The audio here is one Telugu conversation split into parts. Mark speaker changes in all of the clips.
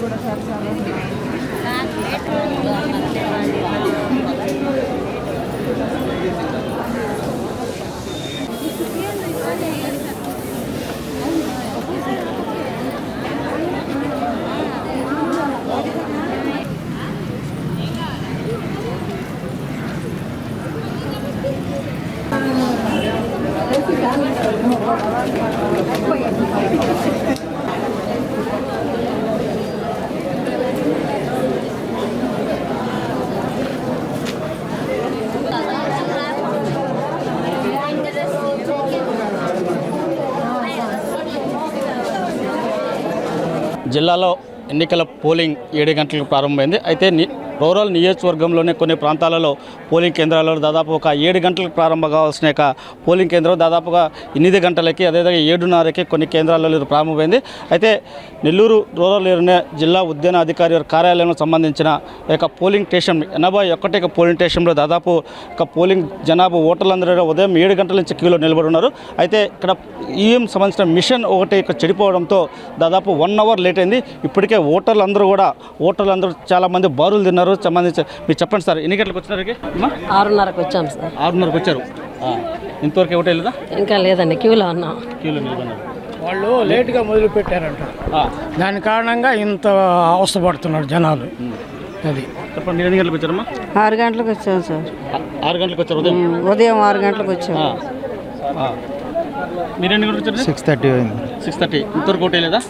Speaker 1: కూడా సార్ చాలా జిల్లాలో ఎన్నికల పోలింగ్ ఏడు గంటలకు ప్రారంభమైంది. అయితే రూరల్ నియోజకవర్గంలోనే కొన్ని ప్రాంతాలలో పోలింగ్ కేంద్రాలలో దాదాపు ఒక ఏడు గంటలకు ప్రారంభం కావాల్సిన యొక్క పోలింగ్ కేంద్రం దాదాపుగా ఎనిమిది గంటలకి అదేవిధంగా ఏడున్నరకి కొన్ని కేంద్రాలలో ప్రారంభమైంది. అయితే నెల్లూరు రూరల్ ఏరియా జిల్లా ఉద్యాన అధికారి కార్యాలయంలో సంబంధించిన యొక్క పోలింగ్ స్టేషన్ ఎనభై ఒకటి పోలింగ్ స్టేషన్లో దాదాపు ఒక పోలింగ్ జనాభా ఓటర్లందరూ కూడా ఉదయం ఏడు గంటల నుంచి క్యూలో నిలబడి ఉన్నారు. అయితే ఇక్కడ ఈఎం సంబంధించిన మిషన్ ఒకటి ఇక్కడ చెడిపోవడంతో దాదాపు వన్ అవర్ లేట్ అయింది. ఇప్పటికే ఓటర్లు అందరూ కూడా ఓటర్లు అందరూ చాలా మంది బారులు తిన్నారు. సంబంధించి మీరు చెప్పండి సార్ ఎన్ని గంటలకు వచ్చినారు?
Speaker 2: ఆరున్నరకు వచ్చాం సార్.
Speaker 1: ఆరున్నరకు వచ్చారు. ఇంతవరకు ఒకటే లేదా
Speaker 2: ఇంకా లేదండి క్యూలో ఉన్నాం.
Speaker 1: క్యూలో నిలబడినారు
Speaker 3: వాళ్ళు లేట్గా మొదలు పెట్టారంట
Speaker 1: ఆ.
Speaker 3: దాని కారణంగా ఇంత అవస్థపడుతున్నారు జనాలు. అది.
Speaker 1: చెప్పండి మీరు ఎన్ని గంటలకు వచ్చారమ్మా?
Speaker 4: ఆరు గంటలకు వచ్చాం సార్.
Speaker 1: ఆరు గంటలకు వచ్చారు ఉదయం?
Speaker 4: ఉదయం ఆరు గంటలకు వచ్చాం.
Speaker 1: ఆ. ఆ. మీరు ఎన్ని గంటలకు వచ్చారు?
Speaker 5: సిక్స్ థర్టీ అయింది.
Speaker 1: సిక్స్ థర్టీ ఇంతవరకు ఒకటే లేదా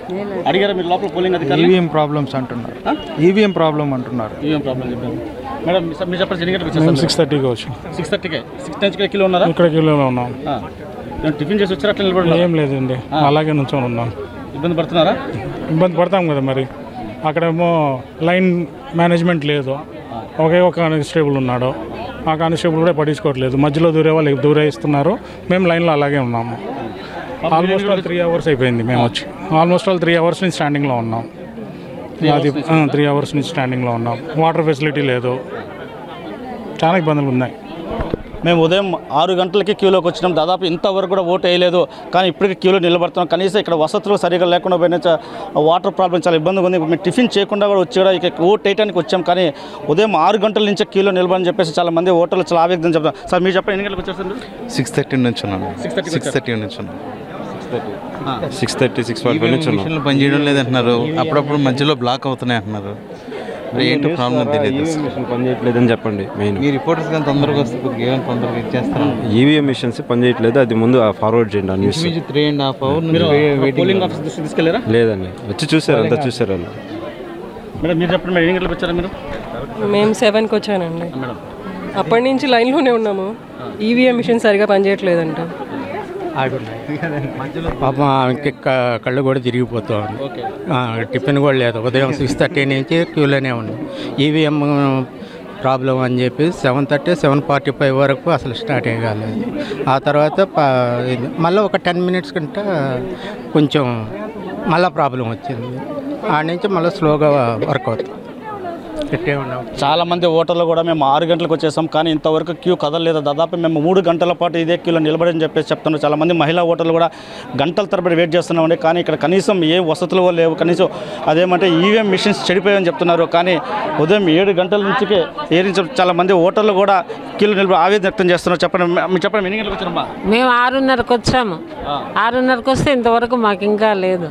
Speaker 1: అడిగారా మీరు లోపల పోలింగ్ అధికారులు?
Speaker 5: ఈవీఎం ప్రాబ్లమ్స్ అంటున్నారు. ఈవీఎం ప్రాబ్లం అంటున్నారు.
Speaker 1: ఏం ప్రాబ్లం చెప్పారు. మేడం మీ- మీరు చెప్పండి ఎన్ని గంటలకు వచ్చారు?
Speaker 3: సిక్స్ థర్టీకి వచ్చాం.
Speaker 1: సిక్స్ థర్టీకే సిక్స్ నుంచి కిలో ఉన్నారా?
Speaker 3: ఇక్కడ కిలోలో ఉన్నాం.
Speaker 1: నేను టిఫిన్ చేసి వచ్చారా? అట్లా నిలబడి
Speaker 3: ఏం లేదండి. అలాగే నుంచొని ఉన్నాం.
Speaker 1: ఇబ్బంది పడుతున్నారా?
Speaker 3: ఇబ్బంది పడతాం కదా మరి. అక్కడేమో లైన్ మేనేజ్మెంట్ లేదు. ఒకే ఒక కానిస్టేబుల్ ఉన్నాడు. ఆ కానిస్టేబుల్ కూడా పట్టించుకోవట్లేదు. మధ్యలో దూరే వాళ్ళు దూరే ఇస్తున్నారు మేము లైన్లో అలాగే ఉన్నాము. ఆల్మోస్ట్ ఆల్ త్రీ అవర్స్ అయిపోయింది మేము వచ్చి. ఆల్మోస్ట్ ఆల్ త్రీ అవర్స్ నుంచి స్టాండింగ్లో ఉన్నాం. అది త్రీ అవర్స్ నుంచి స్టాండింగ్లో ఉన్నాం. వాటర్ ఫెసిలిటీ లేదు. చాలా ఇబ్బందులు ఉన్నాయి.
Speaker 1: మేము ఉదయం ఆరు గంటలకి క్యూలోకి వచ్చినాం. దాదాపు ఇంతవరకు కూడా ఓటు వేయలేదు. కానీ ఇప్పటికీ క్యూలో నిలబడుతున్నాం. కనీసం ఇక్కడ వసతులు సరిగా లేకుండా పోయినా వాటర్ ప్రాబ్లం చాలా ఇబ్బందిగా ఉంది. మేము టిఫిన్ చేయకుండా కూడా వచ్చి కూడా ఇక ఓటు వేయడానికి వచ్చాం. కానీ ఉదయం ఆరు గంటల నుంచి క్యూలో నిలబడని చెప్పేసి చాలా మంది ఓటర్లు చాలా ఆవేదన చెప్తారు సార్ మీరు చెప్పండి ఎన్ని గంటలకు వచ్చారు సార్
Speaker 6: సిక్స్ థర్టీ నుంచి ఉన్నాను
Speaker 1: 6:30
Speaker 6: సిక్స్ థర్టీ నుంచి ఉన్నాను సిక్స్ థర్టీ సిక్స్ ఫార్టీ నుంచి మిషన్లు పనిచేయడం లేదంటున్నారు. అప్పుడప్పుడు మధ్యలో బ్లాక్ అవుతున్నాయి అంటున్నారు. ఏంటో ప్రాబ్లం తెలియదు.
Speaker 7: మిషన్ పనిచేయట్లేదని చెప్పండి మెయిన్.
Speaker 6: మీ రిపోర్టర్స్ కానీ తొందరగా వస్తే కొద్దిగా ఏమైనా తొందరగా ఇచ్చేస్తాను
Speaker 7: ఈవీఎం మిషన్స్ పనిచేయట్లేదు అది ముందు ఫార్వర్డ్ చేయండి ఆ news
Speaker 6: three and half hour
Speaker 1: polling office తీసుకెళ్ళారా?
Speaker 7: లేదండి. వచ్చి చూసారు అంతా చూసారు వాళ్ళు.
Speaker 1: మేడం మీరు చెప్పండి మేడం ఎన్ని గంటలకు వచ్చారా మీరు?
Speaker 8: మేము సెవెన్కి వచ్చానండి.
Speaker 1: మేడం.
Speaker 8: అప్పటి నుంచి లైన్లోనే ఉన్నాము. ఈవీఎం మిషన్ సరిగా పనిచేయట్లేదంట
Speaker 9: పాపం క- కళ్ళు కూడా తిరిగిపోతుంది.
Speaker 1: ఓకే.
Speaker 9: టిఫిన్ కూడా లేదు. ఉదయం సిక్స్ థర్టీ నుంచి క్యూలోనే ఉంది. ఈవీఎం ప్రాబ్లం అని చెప్పి seven thirty seven forty five వరకు అసలు స్టార్ట్ కాలేదు. ఆ తర్వాత మళ్ళీ ఒక టెన్ మినిట్స్ కంట కొంచెం మళ్ళీ ప్రాబ్లం వచ్చింది. ఆ నుంచి మళ్ళీ స్లోగా వర్క్ అవుతుంది. ఇట్టే ఉన్నాం.
Speaker 1: చాలా మంది ఓటర్లు కూడా మేము ఆరు గంటలకు వచ్చేసాం కానీ ఇంతవరకు క్యూ కదలలేదు. దాదాపు మేము మూడు గంటల పాటు ఇదే క్యూలో నిలబడని చెప్పేసి చెప్తున్నారు. చాలా మంది మహిళా ఓటర్లు కూడా గంటల తరబడి వెయిట్ చేస్తున్నామండి. కానీ ఇక్కడ కనీసం ఏ వసతులు లేవు. కనీసం అదేమంటే ఈవీఎం మిషన్స్ చెడిపోయాయని చెప్తున్నారు. కానీ ఉదయం ఏడు గంటల నుంచి ఏ నుంచి చాలా మంది ఓటర్లు కూడా క్యూలో నిలబడి ఆవేదన వ్యక్తం చేస్తున్నారు. చెప్పండి మీరు చెప్పండి ఎన్ని గంటలకు వచ్చారమ్మా?
Speaker 2: మేము ఆరున్నరకు వచ్చాము. ఆరున్నరకు వస్తే ఇంతవరకు మాకు ఇంకా లేదు.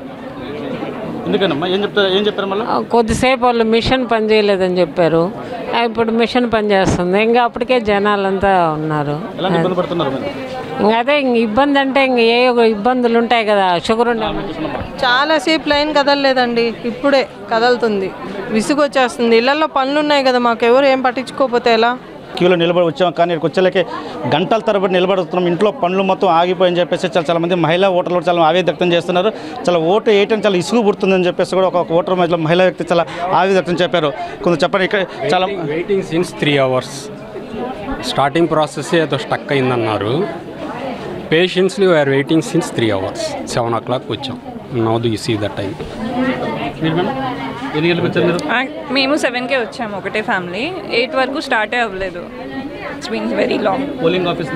Speaker 1: ఎందుకనమ్మా? ఏం చెప్తారు? ఏం చెప్పారు మళ్ళీ?
Speaker 2: కొద్దిసేపు వాళ్ళు మిషన్ పని చేయలేదని చెప్పారు. ఇప్పుడు మిషన్ పని చేస్తుంది. ఇంకా అప్పటికే జనాలంతా ఉన్నారు.
Speaker 1: ఎలాంటి ఇబ్బంది పడుతున్నారు మీరు?
Speaker 2: ఇంకా అదే ఇంక ఇబ్బంది అంటే ఇంక ఏ ఒక ఇబ్బందులు ఉంటాయి కదా షుగర్ ఉండే.
Speaker 8: చాలాసేపు లైన్ కదలలేదండి. ఇప్పుడే కదలుతుంది. విసుగు వచ్చేస్తుంది ఇళ్ళలో పనులు ఉన్నాయి కదా మాకు. ఎవరు ఏం పట్టించుకోకపోతే ఎలా?
Speaker 1: క్యూలో నిలబడి వచ్చాం కానీ ఇక్కడికి వచ్చేలకి గంటల తరబడి నిలబడుతున్నాం. ఇంట్లో పనులు మొత్తం ఆగిపోయని చెప్పేసి చాలా చాలా మంది మహిళా ఓటర్లు కూడా చాలా ఆవేదన వ్యక్తం చేస్తున్నారు. చాలా ఓటు వేయటం చాలా ఇసుగు పుడుతుందని చెప్పేసి కూడా ఒక ఓటర్ మధ్యలో మహిళా వ్యక్తి చాలా ఆవేదన వ్యక్తం చెప్పారు. కొంచెం చెప్పండి ఇక్కడ చాలా
Speaker 9: waiting since three hours starting process ఏదో stuck అయిందన్నారు. Patiently are waiting since three hours seven o'clock వచ్చాం. Now do you see that time
Speaker 1: ఎన్ని గంటలకు వచ్చారు మీరు?
Speaker 10: మేము సెవెన్కే వచ్చాము ఒకటే ఫ్యామిలీ. ఎయిట్ వరకు స్టార్టే అవ్వలేదు. It's been very long
Speaker 1: polling office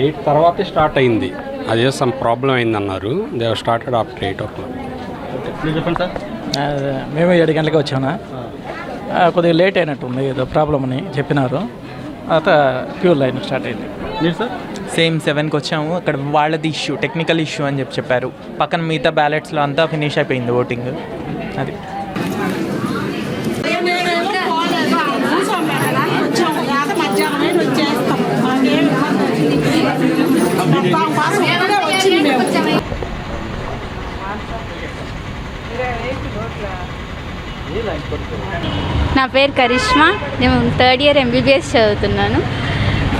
Speaker 9: eight తర్వాతే స్టార్ట్ అయింది. అదే some problem అయిందన్నారు. They started after eight o'clock
Speaker 1: మీరు చెప్పండి సార్.
Speaker 3: మేము ఏడు గంటలకు వచ్చాము. కొద్దిగా లేట్ అయినట్టుంది ఏదో ప్రాబ్లం అని చెప్పినారు. తర్వాత క్యూ లైన్ స్టార్ట్ అయింది.
Speaker 1: మీరు సార్?
Speaker 11: సేమ్ సెవెన్కి వచ్చాము. అక్కడ వాళ్ళది ఇష్యూ టెక్నికల్ ఇష్యూ అని చెప్పి చెప్పారు. పక్కన మిగతా బ్యాలెట్స్లో అంతా ఫినిష్ అయిపోయింది ఓటింగ్ అది.
Speaker 12: నా పేరు కరిష్మా. నేను థర్డ్ ఇయర్ ఎంబీబీఎస్ చదువుతున్నాను.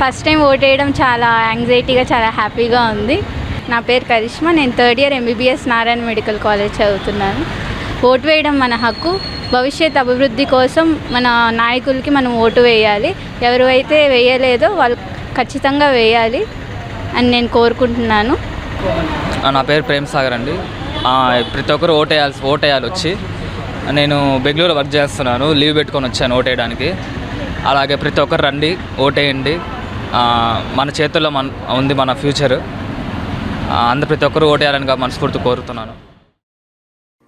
Speaker 12: ఫస్ట్ టైం ఓట్ వేయడం చాలా యాంగ్జైటీగా చాలా హ్యాపీగా ఉంది. నా పేరు కరిష్మా. నేను third year MBBS Narayana medical college చదువుతున్నాను. ఓటు వేయడం మన హక్కు. భవిష్యత్ అభివృద్ధి కోసం మన నాయకులకి మనం ఓటు వేయాలి. ఎవరైతే వేయలేదో వాళ్ళు ఖచ్చితంగా వేయాలి అని నేను కోరుకుంటున్నాను.
Speaker 13: నా పేరు ప్రేమ్ సాగర్ అండి. ప్రతి ఒక్కరు ఓటేయాల్సి ఓటేయాలి వచ్చి. నేను బెంగళూరు వర్క్ చేస్తున్నాను. లీవ్ పెట్టుకొని వచ్చాను ఓటేయడానికి అలాగే ప్రతి ఒక్కరు రండి ఓటేయండి మన చేతుల్లో మన ఉంది మన ఫ్యూచర్. అందరు ప్రతి ఒక్కరు ఓటేయాలని మనస్ఫూర్తి కోరుతున్నాను.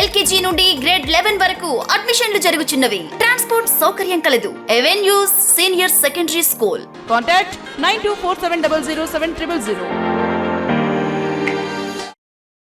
Speaker 14: ఎల్కేజీ నుండి గ్రేడ్ లెవెన్ వరకు అడ్మిషన్లు జరుగుచున్నవి. ట్రాన్స్పోర్ట్ సౌకర్యం కలదు. Avenues senior secondary school.
Speaker 8: Contact nine two four seven double zero seven triple zero.